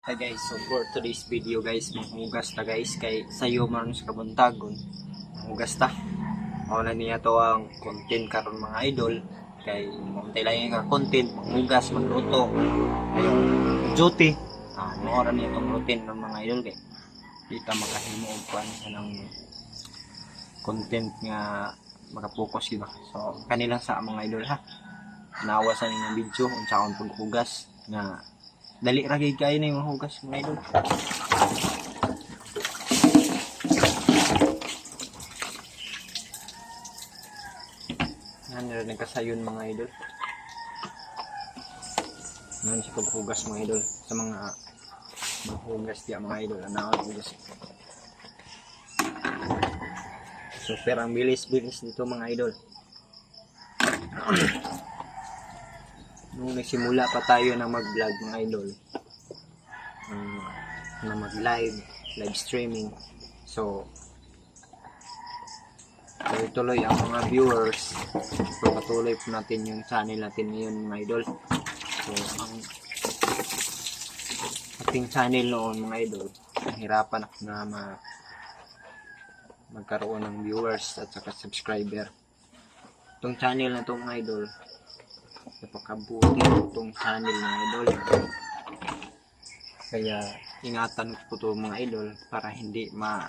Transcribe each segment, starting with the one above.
Hi guys, so for today's video guys, maghugas ta guys kay sayo man sa kabuntagon. Maghugas ta. Wala niya to ang content karon mga idol kay kuntay lang yung content, maghugas, magluto. Ayun, duty. Ah, mo ra niya tong routine ng mga idol kay di ta makahimo og kuan ng content nga makapokus diba. So kanila sa mga idol ha. Nawa sa inyong video unsa akong paghugas nga Dali ra gyud kayo na yung hugas mga idol. Yan na nagkasayon mga idol. Yan si paghugas mga idol sa mga maghugas diya mga idol. Ang hugas. Super ang bilis-bilis dito mga idol. nung nagsimula pa tayo na mag-vlog mga idol. Um, na mag-live live streaming. So tuloy-tuloy ang mga viewers. So patuloy po natin yung channel natin ngayon mga idol. So ang ating channel noon mga idol nahirapan na ma magkaroon ng viewers at saka subscriber. Itong channel na to mga idol napakabuti itong channel mga idol. Kaya ingatan ko to mga idol para hindi ma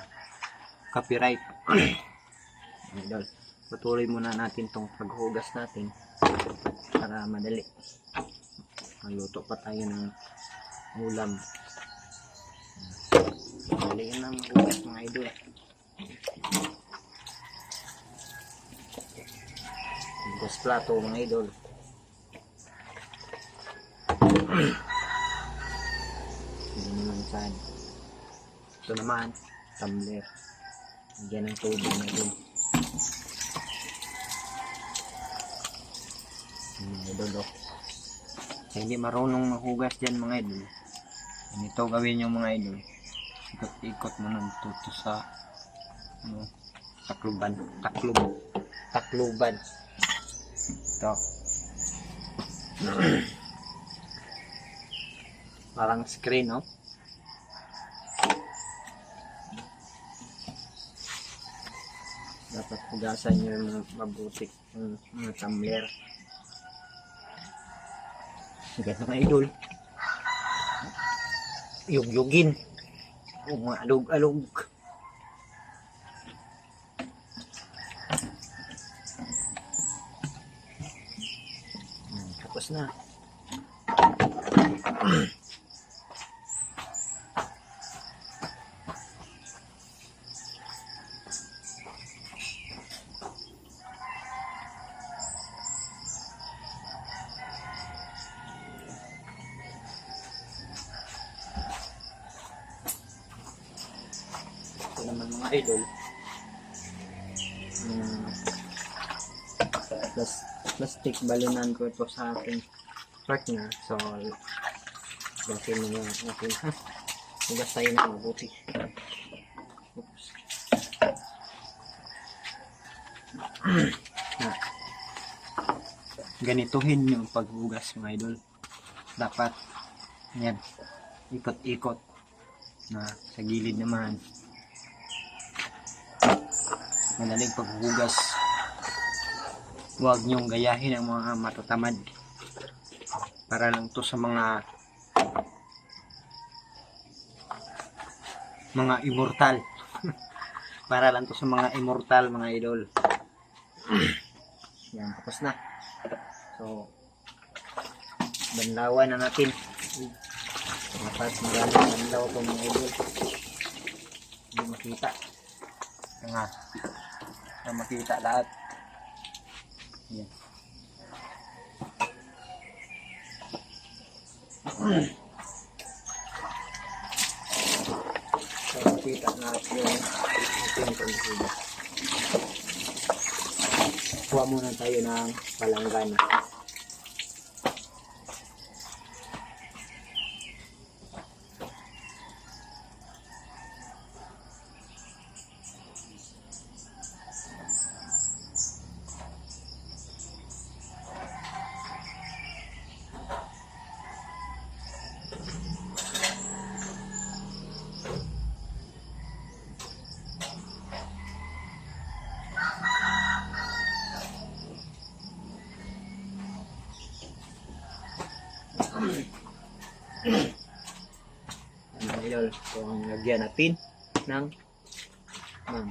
copyright idol patuloy muna natin tong paghugas natin para madali. Magluto pa tayo ng ulam. Madali na maghugas mga idol. Hugas plato mga idol Hindi naman saan. Ito naman, tumbler. Lagyan ng tubig na din. Mga idol, oh. Sa hindi marunong mahugas dyan mga idol. Ganito gawin yung mga idol. Ikot-ikot mo ng tuto sa ano, takluban. Taklub. Takluban. Ito. Parang screen, no? Dapat hugasan nyo yung mabuti yung mga tumbler. Ganito mga idol. Yugyugin. O mga alog-alog. Hmm, Tapos na. idol. Um, plus, plastic balinan ko ito sa aking partner. So, gasin mo yung natin ha. Hugas tayo na mabuti. Oops. na. Ganituhin yung paghugas mga idol. Dapat yan. Ikot-ikot na sa gilid naman madaling paghugas huwag niyong gayahin ang mga matatamad. Para lang to sa mga mga immortal. Para lang to sa mga immortal mga idol. Yan tapos na. So banlawan na natin. Dapat maraming banlaw to mga idol. Hindi makita. Nga na makita lahat. Yan so makita natin yung ating paghugas kuha muna tayo ng palanggana So, ang lagyan natin ng ng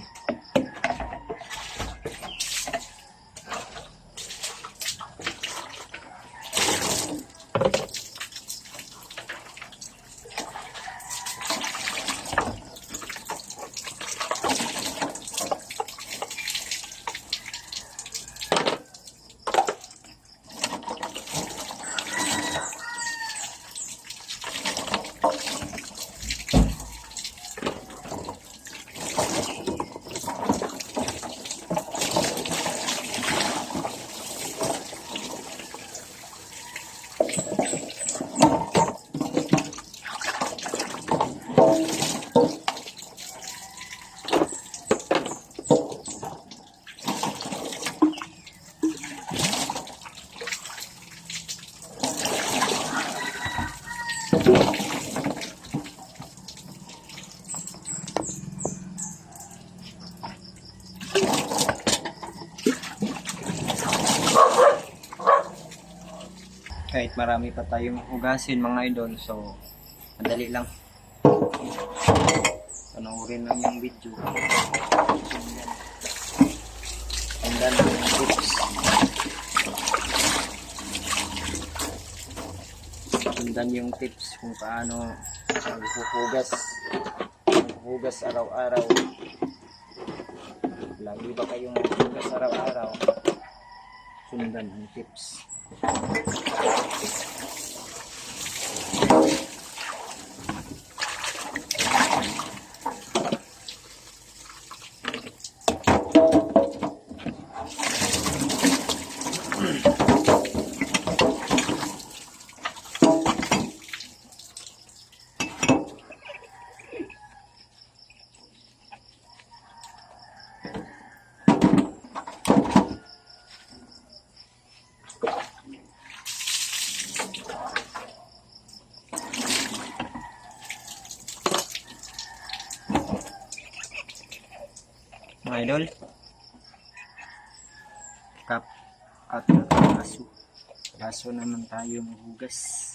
kahit marami pa tayong hugasin mga idol so madali lang. Panoorin lang yung video. Lang yung tips sundan yung tips kung paano maghuhugas. Maghuhugas araw-araw. Lagi ba kayong maghuhugas araw-araw sundan ang tips idol. Cup at aso. Aso naman tayo maghugas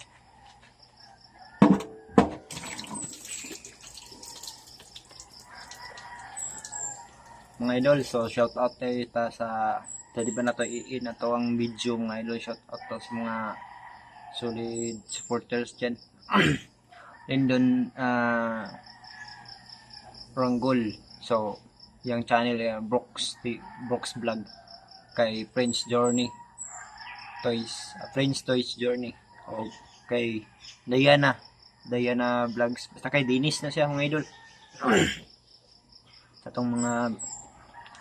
mga idol so shout out tayo ta sa tadi ba na to iin na to ang video mga idol? Shout out to sa mga solid supporters dyan. Lindon ah Ranggol so yung channel uh, Brooks the Brooks vlog kay Prince Journey Toys uh, Prince Toys Journey. O kay Diana Diana Vlogs. Basta kay Dennis na siya mga idol. Sa tong mga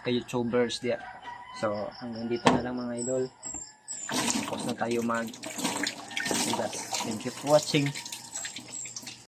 kay YouTubers diya. So hanggang dito na lang mga idol. Tapos na tayo mag thank you for watching